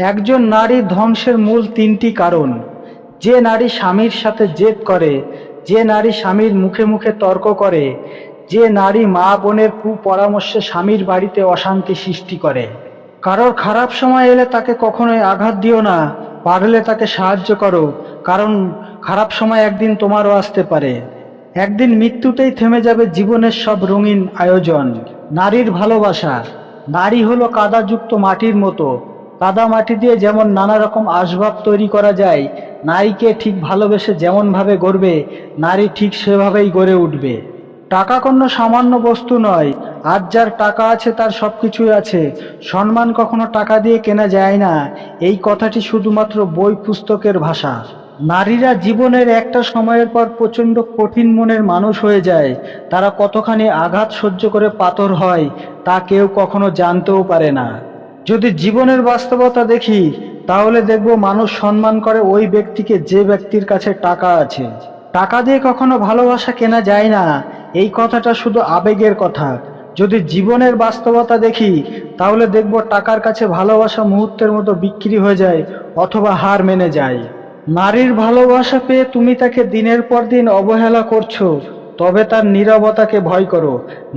একজন নারীর ধ্বংসের মূল তিনটি কারণ। যে নারী স্বামীর সাথে জেদ করে, যে নারী স্বামীর মুখে মুখে তর্ক করে, যে নারী মা বোনের কুপরামর্শে স্বামীর বাড়িতে অশান্তি সৃষ্টি করে। কারোর খারাপ সময় এলে তাকে কখনোই আঘাত দিও না পারলে তাকে সাহায্য করো, কারণ খারাপ সময় একদিন তোমারও আসতে পারে। একদিন মৃত্যুতেই থেমে যাবে জীবনের সব রঙিন আয়োজন। নারীর ভালোবাসা। নারী হলো কাদাযুক্ত মাটির মতো। কাদা মাটি দিয়ে যেমন নানা রকম আসবাব তৈরি করা যায়, নারীকে ঠিক ভালোবেসে যেমনভাবে গড়বে, নারী ঠিক সেভাবেই গড়ে উঠবে। টাকা কোনো সামান্য বস্তু নয়, আজ যার টাকা আছে তার সব কিছুই আছে। সম্মান কখনো টাকা দিয়ে কেনা যায় না, এই কথাটি শুধুমাত্র বই পুস্তকের ভাষা। নারীরা জীবনের একটা সময়ের পর প্রচণ্ড কঠিন মনের মানুষ হয়ে যায়, তারা কতখানি আঘাত সহ্য করে পাথর হয়, তা কেউ কখনো জানতেও পারে না। যদি জীবনের বাস্তবতা দেখি, তাহলে দেখব মানুষ সম্মান করে ওই ব্যক্তিকে যে ব্যক্তির কাছে টাকা আছে। টাকা দিয়ে কখনো ভালোবাসা কেনা যায় না। এই কথাটা শুধু আবেগের কথা। যদি জীবনের বাস্তবতা দেখি, তাহলে দেখব টাকার কাছে ভালোবাসা মুহূর্তের মতো বিক্রি হয়ে যায় অথবা হার মেনে যায়। নারীর ভালোবাসা পেয়ে তুমি তাকে দিনের পর দিন অবহেলা করছ। তবে তার নীরবতাকে ভয় করো।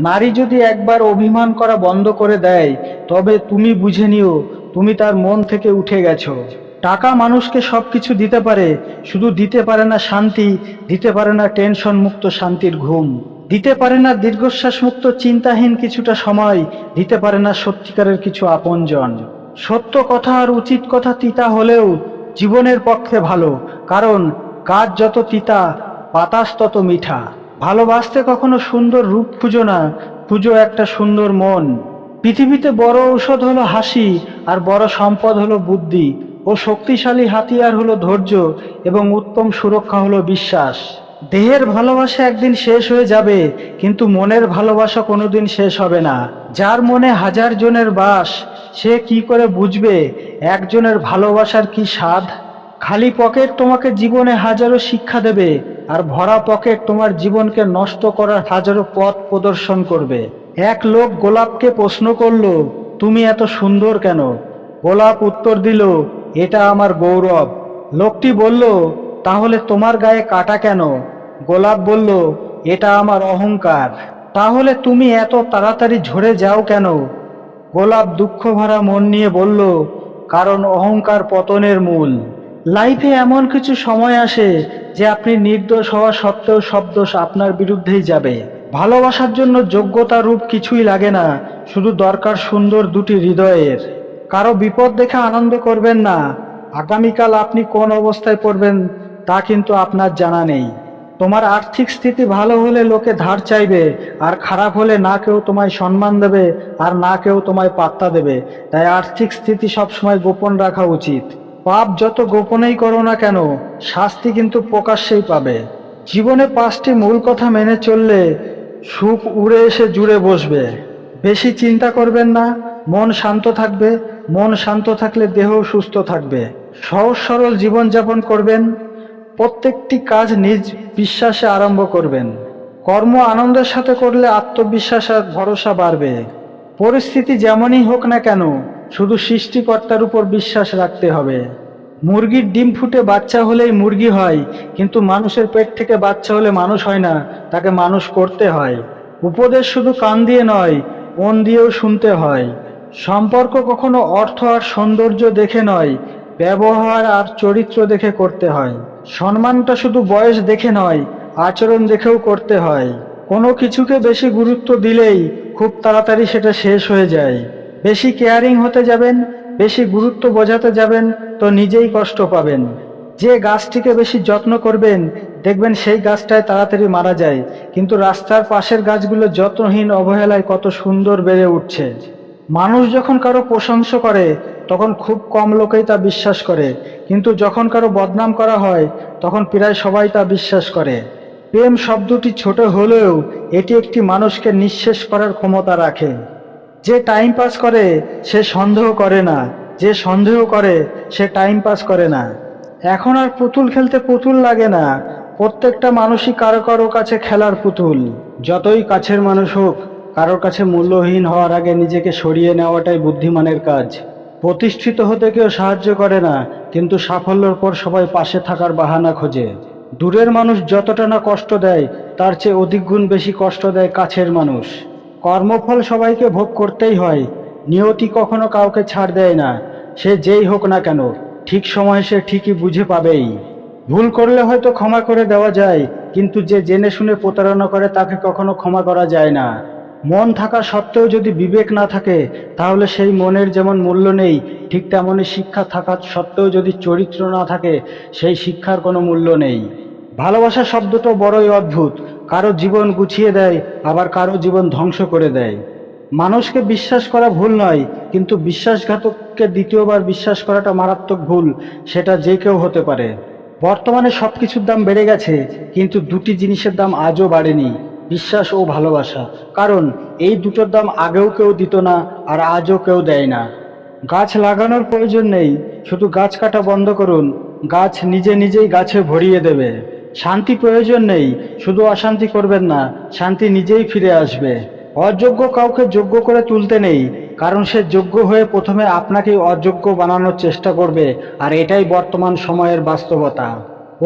নারী যদি একবার অভিমান করা বন্ধ করে দেয়, তবে তুমি বুঝে নিও, তুমি তার মন থেকে উঠে গেছো। টাকা মানুষকে সব কিছু দিতে পারে, শুধু দিতে পারে না শান্তি, দিতে পারে না টেনশন মুক্ত শান্তির ঘুম। দিতে পারে না দীর্ঘশ্বাস মুক্ত চিন্তাহীন কিছুটা সময়, দিতে পারে না সত্যিকারের কিছু আপনজন। সত্য কথা আর উচিত কথা তিতা হলেও জীবনের পক্ষে ভালো, কারণ কাজ যত তিতা, বাতাস তত মিঠা। ভালোবাসতে কখনো সুন্দর রূপ খুঁজো না, খুঁজো একটা সুন্দর মন। পৃথিবীতে বড় ঔষধ হলো হাসি, আর বড় সম্পদ হলো বুদ্ধি। ও শক্তিশালী হাতিয়ার হলো ধৈর্য, এবং উত্তম সুরক্ষা হলো বিশ্বাস। দেহের ভালোবাসা একদিন শেষ হয়ে যাবে, কিন্তু মনের ভালোবাসা কোনোদিন শেষ হবে না। যার মনে হাজার জনের বাস, সে কি করে বুঝবে? একজনের ভালোবাসার কি স্বাদ? খালি পকেট তোমাকে জীবনে হাজারো শিক্ষা দেবে, আর ভরা পকেট তোমার জীবনকে নষ্ট করার হাজারো পথ প্রদর্শন করবে। এক লোক গোলাপকে প্রশ্ন করল, তুমি এত সুন্দর কেন? গোলাপ উত্তর দিল, এটা আমার গৌরব। লোকটি বলল, তাহলে তোমার গায়ে কাটা কেন? গোলাপ বলল, এটা আমার অহংকার। তাহলে তুমি এত তাড়াতাড়ি ঝরে যাও কেন? গোলাপ দুঃখ ভরা মন নিয়ে বলল, কারণ অহংকার পতনের মূল। লাইফে এমন কিছু সময় আসে যে আপনি নির্দোষ হওয়া সত্ত্বেও সব দোষ আপনার বিরুদ্ধেই যাবে। ভালোবাসার জন্য যোগ্যতা রূপ কিছুই লাগে না, শুধু দরকার সুন্দর দুটি হৃদয়ের। কারও বিপদ দেখে আনন্দ করবেন না। আগামীকাল আপনি কোন অবস্থায় পড়বেন তা কিন্তু আপনার জানা নেই। তোমার আর্থিক স্থিতি ভালো হলে লোকে ধার চাইবে, আর খারাপ হলে না কেউ তোমায় সম্মান দেবে, আর না কেউ তোমায় পাত্তা দেবে। তাই আর্থিক স্থিতি সবসময় গোপন রাখা উচিত। পাপ যত গোপনেই করো না কেন, শাস্তি কিন্তু প্রকাশ্যেই পাবে। জীবনে পাঁচটি মূল কথা মেনে চললে সুখ উড়ে এসে জুড়ে বসবে। বেশি চিন্তা করবেন না, মন শান্ত থাকবে, মন শান্ত থাকলে দেহ সুস্থ থাকবে। সহজ সরল জীবনযাপন করবেন, প্রত্যেকটি কাজ নিজ বিশ্বাসে আরম্ভ করবেন। কর্ম আনন্দের সাথে করলে আত্মবিশ্বাস আর ভরসা বাড়বে। পরিস্থিতি যেমনই হোক না কেন শুধু সৃষ্টিকর্তার উপর বিশ্বাস রাখতে হবে। মুরগির ডিম ফুটে বাচ্চা হলেই মুরগি হয়, কিন্তু মানুষের পেট থেকে বাচ্চা হলে মানুষ হয় না, তাকে মানুষ করতে হয়। উপদেশ শুধু কান দিয়ে নয়, মন দিয়েও শুনতে হয়। সম্পর্ক কখনো অর্থ আর সৌন্দর্য দেখে নয়, ব্যবহার আর চরিত্র দেখে করতে হয়। সম্মানটা শুধু বয়স দেখে নয়, আচরণ দেখেও করতে হয়। কোনো কিছুকে বেশি গুরুত্ব দিলেই খুব তাড়াতাড়ি সেটা শেষ হয়ে যায়। বেশি কেয়ারিং হতে যাবেন, বেশি গুরুত্ব বোঝাতে যাবেন, তো নিজেই কষ্ট পাবেন। যে গাছটিকে বেশি যত্ন করবেন, দেখবেন সেই গাছটায় তাড়াতাড়ি মারা যায়। কিন্তু রাস্তার পাশের গাছগুলো যত্নহীন অবহেলায় কত সুন্দর বেড়ে উঠছে। মানুষ যখন কারও প্রশংসা করে, তখন খুব কম লোকেই তা বিশ্বাস করে। কিন্তু যখন কারও বদনাম করা হয়, তখন প্রায় সবাই তা বিশ্বাস করে। প্রেম শব্দটি ছোট হলেও, এটি একটি মানুষকে নিঃশেষ করার ক্ষমতা রাখে। যে টাইম পাস করে, সে সন্দেহ করে না। যে সন্দেহ করে, সে টাইম পাস করে না। এখন আর পুতুল খেলতে পুতুল লাগে না। প্রত্যেকটা মানুষই কারও কারও কাছে খেলার পুতুল। যতই কাছের মানুষ হোক, কারোর কাছে মূল্যহীন হওয়ার আগে নিজেকে সরিয়ে নেওয়াটাই বুদ্ধিমানের কাজ। প্রতিষ্ঠিত হতে কেউ সাহায্য করে না, কিন্তু সাফল্যের পর সবাই পাশে থাকার বাহানা খোঁজে। দূরের মানুষ যতটা না কষ্ট দেয়, তার চেয়ে অধিক গুণ বেশি কষ্ট দেয় কাছের মানুষ। কর্মফল সবাইকে ভোগ করতেই হয়। নিয়তি কখনো কাউকে ছাড় দেয় না। সে যেই হোক না কেন, ঠিক সময়ে সে ঠিকই বুঝে পাবেই। ভুল করলে হয়তো ক্ষমা করে দেওয়া যায়, কিন্তু যে জেনে শুনে প্রতারণা করে তাকে কখনো ক্ষমা করা যায় না। মন থাকা সত্ত্বেও যদি বিবেক না থাকে, তাহলে সেই মনের যেমন মূল্য নেই, ঠিক তেমনই শিক্ষা থাকা সত্ত্বেও যদি চরিত্র না থাকে, সেই শিক্ষার কোনো মূল্য নেই। ভালোবাসা শব্দটা বড়ই অদ্ভুত। কারও জীবন গুছিয়ে দেয়, আবার কারও জীবন ধ্বংস করে দেয়। মানুষকে বিশ্বাস করা ভুল নয়, কিন্তু বিশ্বাসঘাতককে দ্বিতীয়বার বিশ্বাস করাটা মারাত্মক ভুল, সেটা যে কেউ হতে পারে। বর্তমানে সব কিছুর দাম বেড়ে গেছে, কিন্তু দুটি জিনিসের দাম আজও বাড়েনি, বিশ্বাস ও ভালোবাসা। কারণ, এই দুটোর দাম আগেও কেউ দিত না, আর আজও কেউ দেয় না। গাছ লাগানোর প্রয়োজন নেই, শুধু গাছ কাটা বন্ধ করুন, গাছ নিজে নিজেই গাছে ভরিয়ে দেবে। শান্তি প্রয়োজন নেই, শুধু অশান্তি করবেন না, শান্তি নিজেই ফিরে আসবে। অযোগ্য কাউকে যোগ্য করে তুলতে নেই, কারণ সে যোগ্য হয়ে প্রথমে আপনাকেই অযোগ্য বানানোর চেষ্টা করবে, আর এটাই বর্তমান সময়ের বাস্তবতা।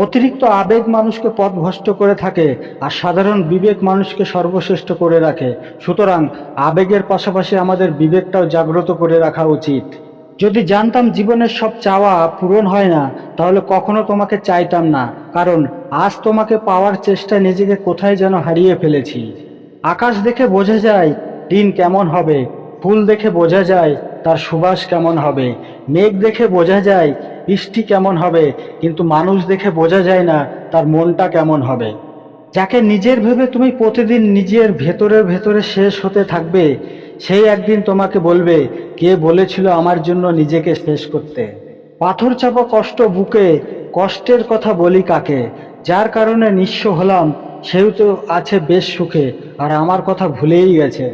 অতিরিক্ত আবেগ মানুষকে পথভ্রষ্ট করে থাকে, আর সাধারণ বিবেক মানুষকে সর্বশ্রেষ্ঠ করে রাখে। সুতরাং আবেগের পাশাপাশি আমাদের বিবেকটাও জাগ্রত করে রাখা উচিত। যদি জানতাম জীবনের সব চাওয়া পূরণ হয় না, তাহলে কখনো তোমাকে চাইতাম না, কারণ আজ তোমাকে পাওয়ার চেষ্টায় নিজেকে কোথায় যেন হারিয়ে ফেলেছি। আকাশ দেখে বোঝা যায়, দিন কেমন হবে। ফুল দেখে বোঝা যায়, তার সুবাস কেমন হবে। মেঘ দেখে বোঝা যায়, বৃষ্টি কেমন হবে। কিন্তু মানুষ দেখে বোঝা যায় না, তার মনটা কেমন হবে। যাকে নিজের ভেবে তুমি প্রতিদিন নিজের ভেতরে ভেতরে শেষ হতে থাকবে, সেই একদিন তোমাকে বলবে, কে বলেছিল আমার জন্য নিজেকে শেষ করতে? পাথর চাপা কষ্ট বুকে, কষ্টের কথা বলি কাকে? যার কারণে নিঃস্ব হলাম সেও তো আছে বেশ সুখে আর আমার কথা ভুলেই গেছে।